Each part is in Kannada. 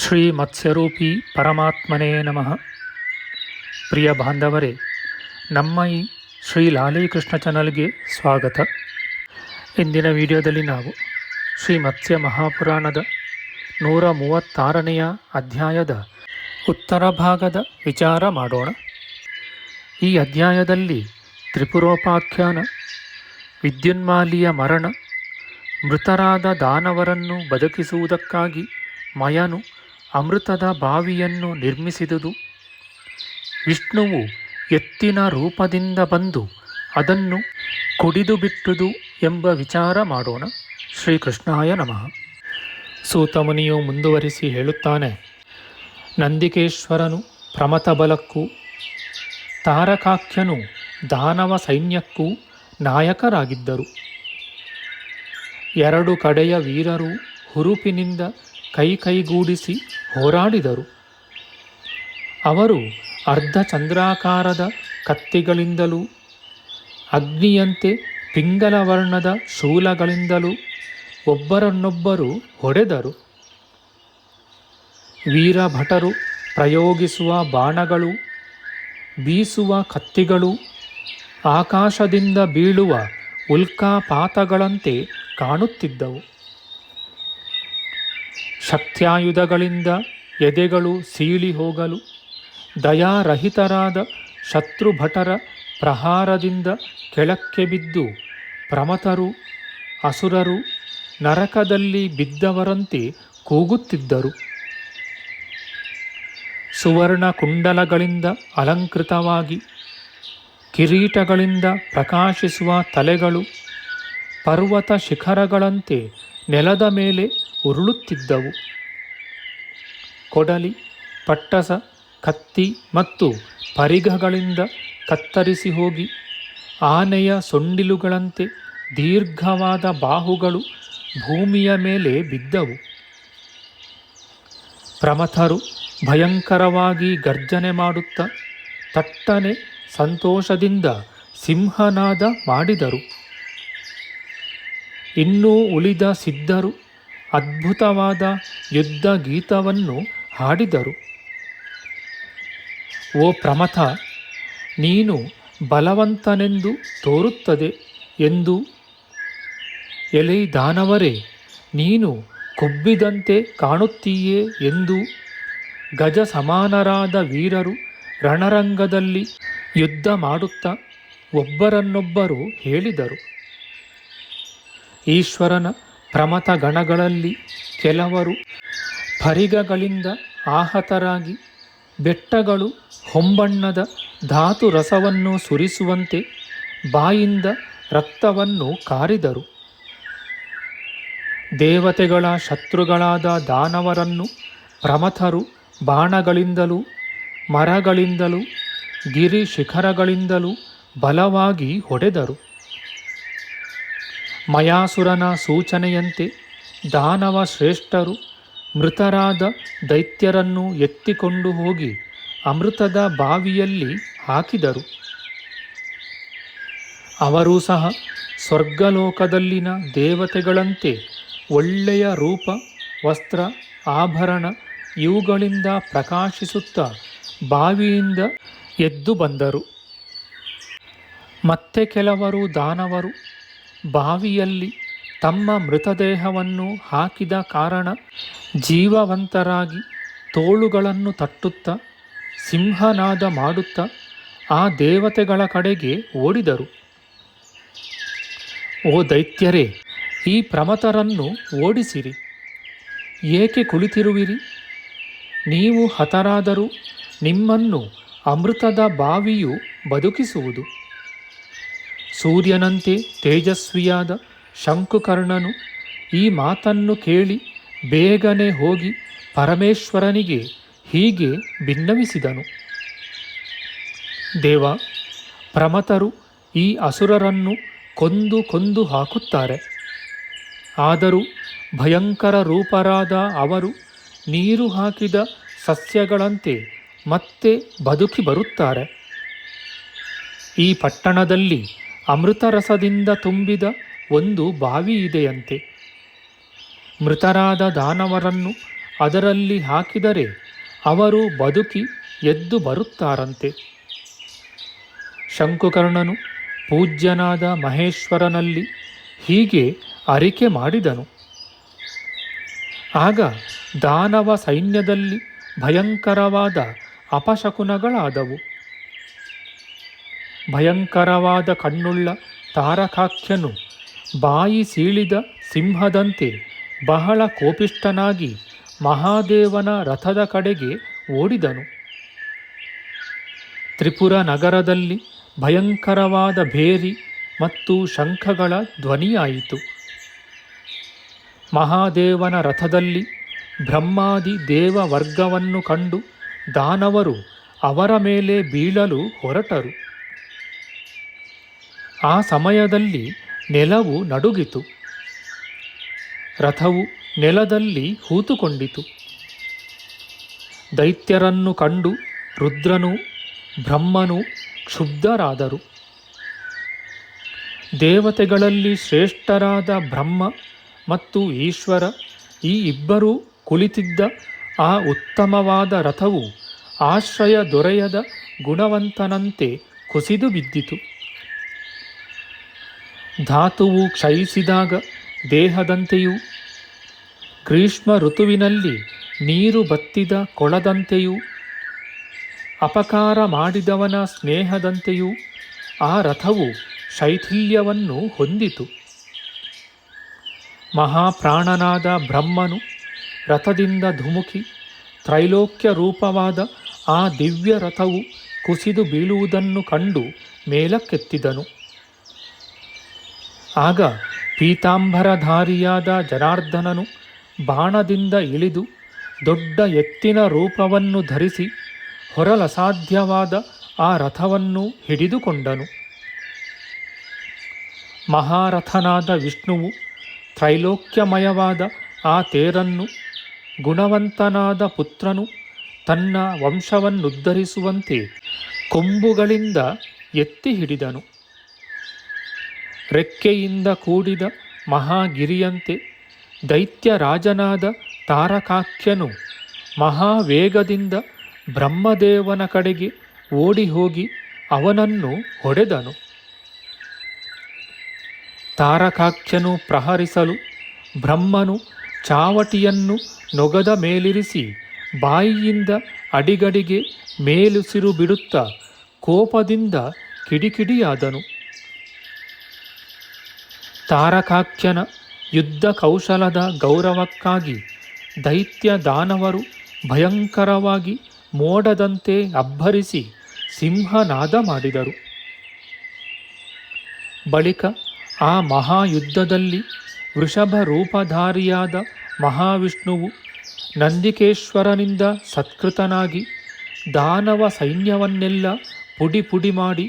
ಶ್ರೀ ಮತ್ಸ್ಯರೂಪಿ ಪರಮಾತ್ಮನೇ ನಮಃ. ಪ್ರಿಯ ಬಾಂಧವರೇ, ನಮ್ಮ ಈ ಶ್ರೀ ಲಾಲೀಕೃಷ್ಣ ಚಾನಲ್ಗೆ ಸ್ವಾಗತ. ಇಂದಿನ ವಿಡಿಯೋದಲ್ಲಿ ನಾವು ಶ್ರೀ ಮತ್ಸ್ಯ ಮಹಾಪುರಾಣದ ನೂರ ಮೂವತ್ತಾರನೆಯ ಅಧ್ಯಾಯದ ಉತ್ತರ ಭಾಗದ ವಿಚಾರ ಮಾಡೋಣ. ಈ ಅಧ್ಯಾಯದಲ್ಲಿ ತ್ರಿಪುರೋಪಾಖ್ಯಾನ, ವಿದ್ಯುನ್ಮಾಲಿಯ ಮರಣ, ಮೃತರಾದ ದಾನವರನ್ನು ಬದುಕಿಸುವುದಕ್ಕಾಗಿ ಮಯನು ಅಮೃತದ ಬಾವಿಯನ್ನು ನಿರ್ಮಿಸಿದುದು. ವಿಷ್ಣುವು ಎತ್ತಿನ ರೂಪದಿಂದ ಬಂದು ಅದನ್ನು ಕುಡಿದು ಬಿಟ್ಟುದು ಎಂಬ ವಿಚಾರ ಮಾಡೋಣ. ಶ್ರೀಕೃಷ್ಣಾಯ ನಮಃ. ಸೂತಮುನಿಯು ಮುಂದುವರಿಸಿ ಹೇಳುತ್ತಾನೆ, ನಂದಿಕೇಶ್ವರನು ಪ್ರಮಥ ಬಲಕ್ಕೂ, ತಾರಕಾಖ್ಯನು ದಾನವ ಸೈನ್ಯಕ್ಕೂ ನಾಯಕರಾಗಿದ್ದರು. ಎರಡು ಕಡೆಯ ವೀರರು ಹುರುಪಿನಿಂದ ಕೈ ಕೈಗೂಡಿಸಿ ಹೋರಾಡಿದರು. ಅವರು ಅರ್ಧ ಚಂದ್ರಾಕಾರದ ಕತ್ತಿಗಳಿಂದಲೂ, ಅಗ್ನಿಯಂತೆ ಪಿಂಗಲವರ್ಣದ ಶೂಲಗಳಿಂದಲೂ ಒಬ್ಬರನ್ನೊಬ್ಬರು ಹೊಡೆದರು. ವೀರಭಟರು ಪ್ರಯೋಗಿಸುವ ಬಾಣಗಳು, ಬೀಸುವ ಕತ್ತಿಗಳು, ಆಕಾಶದಿಂದ ಬೀಳುವ ಉಲ್ಕಾಪಾತಗಳಂತೆ ಕಾಣುತ್ತಿದ್ದವು. ಶಕ್ತ್ಯಾಯುಧಗಳಿಂದ ಎದೆಗಳು ಸೀಳಿ ಹೋಗಲು, ದಯಾರಹಿತರಾದ ಶತ್ರುಭಟರ ಪ್ರಹಾರದಿಂದ ಕೆಳಕ್ಕೆ ಬಿದ್ದು ಪ್ರಮತರು, ಅಸುರರು ನರಕದಲ್ಲಿ ಬಿದ್ದವರಂತೆ ಕೂಗುತ್ತಿದ್ದರು. ಸುವರ್ಣ ಕುಂಡಲಗಳಿಂದ ಅಲಂಕೃತವಾಗಿ, ಕಿರೀಟಗಳಿಂದ ಪ್ರಕಾಶಿಸುವ ತಲೆಗಳು ಪರ್ವತ ಶಿಖರಗಳಂತೆ ನೆಲದ ಮೇಲೆ ಉರುಳುತ್ತಿದ್ದವು. ಕೊಡಲಿ, ಪಟ್ಟಸ, ಕತ್ತಿ ಮತ್ತು ಪರಿಘಗಳಿಂದ ಕತ್ತರಿಸಿ ಹೋಗಿ, ಆನೆಯ ಸೊಂಡಿಲುಗಳಂತೆ ದೀರ್ಘವಾದ ಬಾಹುಗಳು ಭೂಮಿಯ ಮೇಲೆ ಬಿದ್ದವು. ಪ್ರಮಥರು ಭಯಂಕರವಾಗಿ ಗರ್ಜನೆ ಮಾಡುತ್ತಾ ತಟ್ಟನೆ ಸಂತೋಷದಿಂದ ಸಿಂಹನಾದ ಮಾಡಿದರು. ಇನ್ನೂ ಉಳಿದ ಸಿದ್ಧರು ಅದ್ಭುತವಾದ ಯುದ್ಧ ಗೀತವನ್ನು ಹಾಡಿದರು. ಓ ಪ್ರಮಥ, ನೀನು ಬಲವಂತನೆಂದು ತೋರುತ್ತದೆ ಎಂದು ಎಲೈ ದಾನವರೇ ನೀನು ಕೊಬ್ಬಿದಂತೆ ಕಾಣುತ್ತೀಯೇ ಎಂದು ಗಜ ಸಮಾನರಾದ ವೀರರು ರಣರಂಗದಲ್ಲಿ ಯುದ್ಧ ಮಾಡುತ್ತಾ ಒಬ್ಬರನ್ನೊಬ್ಬರು ಹೇಳಿದರು. ಈಶ್ವರನ ಪ್ರಮತ ಗಣಗಳಲ್ಲಿ ಕೆಲವರು ಪರಿಗಗಳಿಂದ ಆಹತರಾಗಿ ಬೆಟ್ಟಗಳು ಹೊಂಬಣ್ಣದ ಧಾತು ರಸವನ್ನು ಸುರಿಸುವಂತೆ ಬಾಯಿಂದ ರಕ್ತವನ್ನು ಕಾರಿದರು. ದೇವತೆಗಳ ಶತ್ರುಗಳಾದ ದಾನವರನ್ನು ಪ್ರಮಥರು ಬಾಣಗಳಿಂದಲೂ ಮರಗಳಿಂದಲೂ ಗಿರಿ ಶಿಖರಗಳಿಂದಲೂ ಬಲವಾಗಿ ಹೊಡೆದರು. ಮಯಾಸುರನ ಸೂಚನೆಯಂತೆ ದಾನವ ಶ್ರೇಷ್ಠರು ಮೃತರಾದ ದೈತ್ಯರನ್ನು ಎತ್ತಿಕೊಂಡು ಹೋಗಿ ಅಮೃತದ ಬಾವಿಯಲ್ಲಿ ಹಾಕಿದರು. ಅವರೂ ಸಹ ಸ್ವರ್ಗಲೋಕದಲ್ಲಿನ ದೇವತೆಗಳಂತೆ ಒಳ್ಳೆಯ ರೂಪ, ವಸ್ತ್ರ, ಆಭರಣ ಇವುಗಳಿಂದ ಪ್ರಕಾಶಿಸುತ್ತಾ ಬಾವಿಯಿಂದ ಎದ್ದು ಬಂದರು. ಮತ್ತೆ ಕೆಲವರು ದಾನವರು ಬಾವಿಯಲ್ಲಿ ತಮ್ಮ ಮೃತದೇಹವನ್ನು ಹಾಕಿದ ಕಾರಣ ಜೀವವಂತರಾಗಿ ತೋಳುಗಳನ್ನು ತಟ್ಟುತ್ತಾ, ಸಿಂಹನಾದ ಮಾಡುತ್ತಾ ಆ ದೇವತೆಗಳ ಕಡೆಗೆ ಓಡಿದರು. ಓ ದೈತ್ಯರೇ, ಈ ಪ್ರಮತರನ್ನು ಓಡಿಸಿರಿ. ಏಕೆ ಕುಳಿತಿರುವಿರಿ? ನೀವು ಹತರಾದರೂ ನಿಮ್ಮನ್ನು ಅಮೃತದ ಬಾವಿಯು ಬದುಕಿಸುವುದು. ಸೂರ್ಯನಂತೆ ತೇಜಸ್ವಿಯಾದ ಶಂಕುಕರ್ಣನು ಈ ಮಾತನ್ನು ಕೇಳಿ ಬೇಗನೆ ಹೋಗಿ ಪರಮೇಶ್ವರನಿಗೆ ಹೀಗೆ ಭಿನ್ನವಿಸಿದನು ದೇವ, ಪ್ರಮತರು ಈ ಅಸುರರನ್ನು ಕೊಂದು ಕೊಂದು ಹಾಕುತ್ತಾರೆ. ಆದರೂ ಭಯಂಕರ ರೂಪರಾದ ಅವರು ನೀರು ಹಾಕಿದ ಸಸ್ಯಗಳಂತೆ ಮತ್ತೆ ಬದುಕಿ ಬರುತ್ತಾರೆ. ಈ ಪಟ್ಟಣದಲ್ಲಿ ಅಮೃತರಸದಿಂದ ತುಂಬಿದ ಒಂದು ಬಾವಿ ಇದೆಯಂತೆ. ಮೃತರಾದ ದಾನವರನ್ನು ಅದರಲ್ಲಿ ಹಾಕಿದರೆ ಅವರು ಬದುಕಿ ಎದ್ದು ಬರುತ್ತಾರಂತೆ. ಶಂಕುಕರ್ಣನು ಪೂಜ್ಯನಾದ ಮಹೇಶ್ವರನಲ್ಲಿ ಹೀಗೆ ಅರಿಕೆ ಮಾಡಿದನು. ಆಗ ದಾನವ ಸೈನ್ಯದಲ್ಲಿ ಭಯಂಕರವಾದ ಅಪಶಕುನಗಳಾದವು. ಭಯಂಕರವಾದ ಕಣ್ಣುಳ್ಳ ತಾರಕಾಖ್ಯನು ಬಾಯಿ ಸೀಳಿದ ಸಿಂಹದಂತೆ ಬಹಳ ಕೋಪಿಷ್ಟನಾಗಿ ಮಹಾದೇವನ ರಥದ ಕಡೆಗೆ ಓಡಿದನು. ತ್ರಿಪುರ ನಗರದಲ್ಲಿ ಭಯಂಕರವಾದ ಭೇರಿ ಮತ್ತು ಶಂಖಗಳ ಧ್ವನಿಯಾಯಿತು. ಮಹಾದೇವನ ರಥದಲ್ಲಿ ಬ್ರಹ್ಮಾದಿ ದೇವ ವರ್ಗವನ್ನು ಕಂಡು ದಾನವರು ಅವರ ಮೇಲೆ ಬೀಳಲು ಹೊರಟರು. ಆ ಸಮಯದಲ್ಲಿ ನೆಲವು ನಡುಗಿತು. ರಥವು ನೆಲದಲ್ಲಿ ಹೂತುಕೊಂಡಿತು. ದೈತ್ಯರನ್ನು ಕಂಡು ರುದ್ರನು, ಬ್ರಹ್ಮನು ಕ್ಷುಬ್ಧರಾದರು. ದೇವತೆಗಳಲ್ಲಿ ಶ್ರೇಷ್ಠರಾದ ಬ್ರಹ್ಮ ಮತ್ತು ಈಶ್ವರ ಈ ಇಬ್ಬರೂ ಕುಳಿತಿದ್ದ ಆ ಉತ್ತಮವಾದ ರಥವು ಆಶ್ರಯ ದೊರೆಯದ ಗುಣವಂತನಂತೆ ಕುಸಿದು ಬಿದ್ದಿತು. ಧಾತುವು ಕ್ಷಯಿಸಿದಾಗ ದೇಹದಂತೆಯೂ ಗ್ರೀಷ್ಮ ಋತುವಿನಲ್ಲಿ ನೀರು ಬತ್ತಿದ ಕೊಳದಂತೆಯೂ, ಅಪಕಾರ ಮಾಡಿದವನ ಸ್ನೇಹದಂತೆಯೂ ಆ ರಥವು ಶೈಥಿಲ್ಯವನ್ನು ಹೊಂದಿತು. ಮಹಾಪ್ರಾಣನಾದ ಬ್ರಹ್ಮನು ರಥದಿಂದ ಧುಮುಕಿ ತ್ರೈಲೋಕ್ಯ ರೂಪವಾದ ಆ ದಿವ್ಯ ರಥವು ಕುಸಿದು ಬೀಳುವುದನ್ನು ಕಂಡು ಮೇಲಕ್ಕೆತ್ತಿದನು. ಆಗ ಪೀತಾಂಬರಧಾರಿಯಾದ ಜನಾರ್ದನನು ಬಾಣದಿಂದ ಇಳಿದು ದೊಡ್ಡ ಎತ್ತಿನ ರೂಪವನ್ನು ಧರಿಸಿ ಹೊರಲಸಾಧ್ಯವಾದ ಆ ರಥವನ್ನು ಹಿಡಿದುಕೊಂಡನು. ಮಹಾರಥನಾದ ವಿಷ್ಣುವು ತ್ರೈಲೋಕ್ಯಮಯವಾದ ಆ ತೇರನ್ನು, ಗುಣವಂತನಾದ ಪುತ್ರನು ತನ್ನ ವಂಶವನ್ನುದ್ಧರಿಸುವಂತೆ ಕೊಂಬುಗಳಿಂದ ಎತ್ತಿ ಹಿಡಿದನು. ರೆಕ್ಕೆಯಿಂದ ಕೂಡಿದ ಮಹಾಗಿರಿಯಂತೆ ದೈತ್ಯ ರಾಜನಾದ ತಾರಕಾಖ್ಯನು ಮಹಾವೇಗದಿಂದ ಬ್ರಹ್ಮದೇವನ ಕಡೆಗೆ ಓಡಿ ಹೋಗಿ ಅವನನ್ನು ಹೊಡೆದನು. ತಾರಕಾಖ್ಯನು ಪ್ರಹರಿಸಲು ಬ್ರಹ್ಮನು ಚಾವಟಿಯನ್ನು ನೊಗದ ಮೇಲಿರಿಸಿ ಬಾಯಿಯಿಂದ ಅಡಿಗಡಿಗೆ ಮೇಲುಸಿರು ಬಿಡುತ್ತಾ ಕೋಪದಿಂದ ಕಿಡಿಕಿಡಿಯಾದನು. ತಾರಕಾಖ್ಯನ ಯುದ್ಧ ಕೌಶಲದ ಗೌರವಕ್ಕಾಗಿ ದೈತ್ಯ ದಾನವರು ಭಯಂಕರವಾಗಿ ಮೋಡದಂತೆ ಅಬ್ಬರಿಸಿ ಸಿಂಹನಾದ ಮಾಡಿದರು. ಬಳಿಕ ಆ ಮಹಾಯುದ್ಧದಲ್ಲಿ ವೃಷಭ ರೂಪಧಾರಿಯಾದ ಮಹಾವಿಷ್ಣುವು ನಂದಿಕೇಶ್ವರನಿಂದ ಸತ್ಕೃತನಾಗಿ ದಾನವ ಸೈನ್ಯವನ್ನೆಲ್ಲ ಪುಡಿ ಪುಡಿ ಮಾಡಿ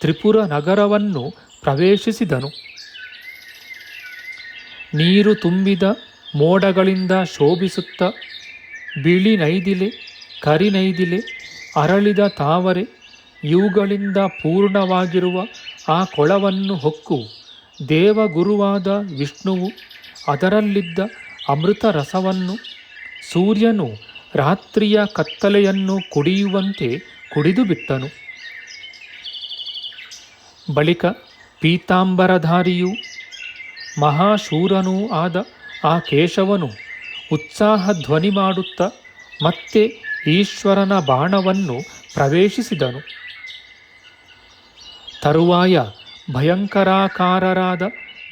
ತ್ರಿಪುರ ನಗರವನ್ನು ಪ್ರವೇಶಿಸಿದನು. ನೀರು ತುಂಬಿದ ಮೋಡಗಳಿಂದ ಶೋಭಿಸುತ್ತ ಬಿಳಿ ನೈದಿಲೆ ಕರಿನೈದಿಲೆ ಅರಳಿದ ತಾವರೆ, ಇವುಗಳಿಂದ ಪೂರ್ಣವಾಗಿರುವ ಆ ಕೊಳವನ್ನು ಹೊಕ್ಕು. ದೇವಗುರುವಾದ ವಿಷ್ಣುವು ಅದರಲ್ಲಿದ್ದ ಅಮೃತ ರಸವನ್ನು ಸೂರ್ಯನು ರಾತ್ರಿಯ ಕತ್ತಲೆಯನ್ನು ಕುಡಿಯುವಂತೆ ಕುಡಿದು ಬಿಟ್ಟನು. ಬಳಿಕ ಪೀತಾಂಬರಧಾರಿಯೂ ಮಹಾಶೂರನೂ ಆದ ಆ ಕೇಶವನು ಉತ್ಸಾಹ ಧ್ವನಿ ಮಾಡುತ್ತ ಮತ್ತೆ ಈಶ್ವರನ ಬಾಣವನ್ನು ಪ್ರವೇಶಿಸಿದನು. ತರುವಾಯ ಭಯಂಕರಾಕಾರರಾದ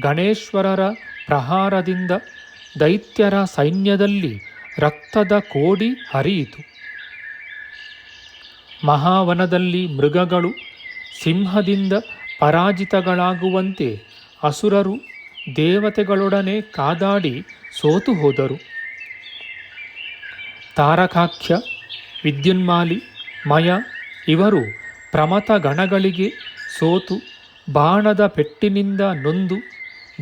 ಗಣೇಶ್ವರರ ಪ್ರಹಾರದಿಂದ ದೈತ್ಯರ ಸೈನ್ಯದಲ್ಲಿ ರಕ್ತದ ಕೋಡಿ ಹರಿಯಿತು. ಮಹಾವನದಲ್ಲಿ ಮೃಗಗಳು ಸಿಂಹದಿಂದ ಪರಾಜಿತಗಳಾಗುವಂತೆ ಅಸುರರು ದೇವತೆಗಳೊಡನೆ ಕಾದಾಡಿ ಸೋತು ಹೋದರು. ತಾರಕಾಖ್ಯ, ವಿದ್ಯುನ್ಮಾಲಿ, ಮಯ ಇವರು ಪ್ರಮತ ಗಣಗಳಿಗೆ ಸೋತು ಬಾಣದ ಪೆಟ್ಟಿನಿಂದ ನೊಂದು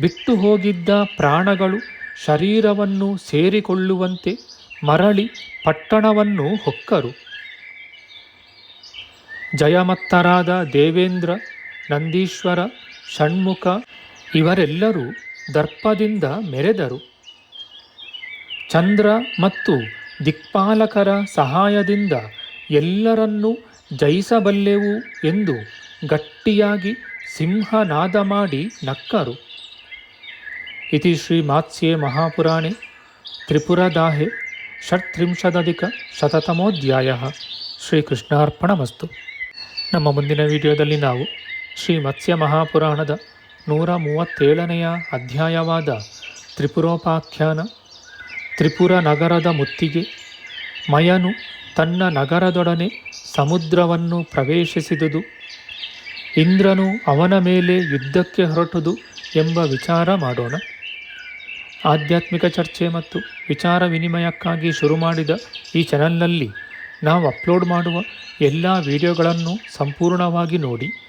ಬಿಟ್ಟು ಹೋಗಿದ್ದ ಪ್ರಾಣಗಳು ಶರೀರವನ್ನು ಸೇರಿಕೊಳ್ಳುವಂತೆ ಮರಳಿ ಪಟ್ಟಣವನ್ನು ಹೊಕ್ಕರು. ಜಯಮತ್ತರಾದ ದೇವೇಂದ್ರ, ನಂದೀಶ್ವರ, ಷಣ್ಮುಖ ಇವರೆಲ್ಲರೂ ದರ್ಪದಿಂದ ಮೆರೆದರು. ಚಂದ್ರ ಮತ್ತು ದಿಕ್ಪಾಲಕರ ಸಹಾಯದಿಂದ ಎಲ್ಲರನ್ನೂ ಜಯಿಸಬಲ್ಲೆವು ಎಂದು ಗಟ್ಟಿಯಾಗಿ ಸಿಂಹನಾದ ಮಾಡಿ ನಕ್ಕರು. ಇತಿ ಶ್ರೀ ಮಾತ್ಸ್ಯೆ ಮಹಾಪುರಾಣೆ ತ್ರಿಪುರದಾಹೆ ಷಟ್ತ್ರಿಂಶದಧಿಕ ಶತತಮೋಧ್ಯಾಯ. ಶ್ರೀಕೃಷ್ಣಾರ್ಪಣಮಸ್ತು ನಮ್ಮ ಮುಂದಿನ ವಿಡಿಯೋದಲ್ಲಿ ನಾವು ಶ್ರೀ ಮತ್ಸ್ಯ ಮಹಾಪುರಾಣದ ನೂರ ಮೂವತ್ತೇಳನೆಯ ಅಧ್ಯಾಯವಾದ ತ್ರಿಪುರೋಪಾಖ್ಯಾನ. ತ್ರಿಪುರ ನಗರದ ಮುತ್ತಿಗೆ ಮಯನು ತನ್ನ ನಗರದೊಡನೆ ಸಮುದ್ರವನ್ನು ಪ್ರವೇಶಿಸಿದುದು. ಇಂದ್ರನು ಅವನ ಮೇಲೆ ಯುದ್ಧಕ್ಕೆ ಹೊರಟುದು ಎಂಬ ವಿಚಾರ ಮಾಡೋಣ. ಆಧ್ಯಾತ್ಮಿಕ ಚರ್ಚೆ ಮತ್ತು ವಿಚಾರ ವಿನಿಮಯಕ್ಕಾಗಿ ಶುರು ಮಾಡಿದ ಈ ಚಾನಲ್ನಲ್ಲಿ ನಾವು ಅಪ್ಲೋಡ್ ಮಾಡುವ ಎಲ್ಲ ವಿಡಿಯೋಗಳನ್ನು ಸಂಪೂರ್ಣವಾಗಿ ನೋಡಿ.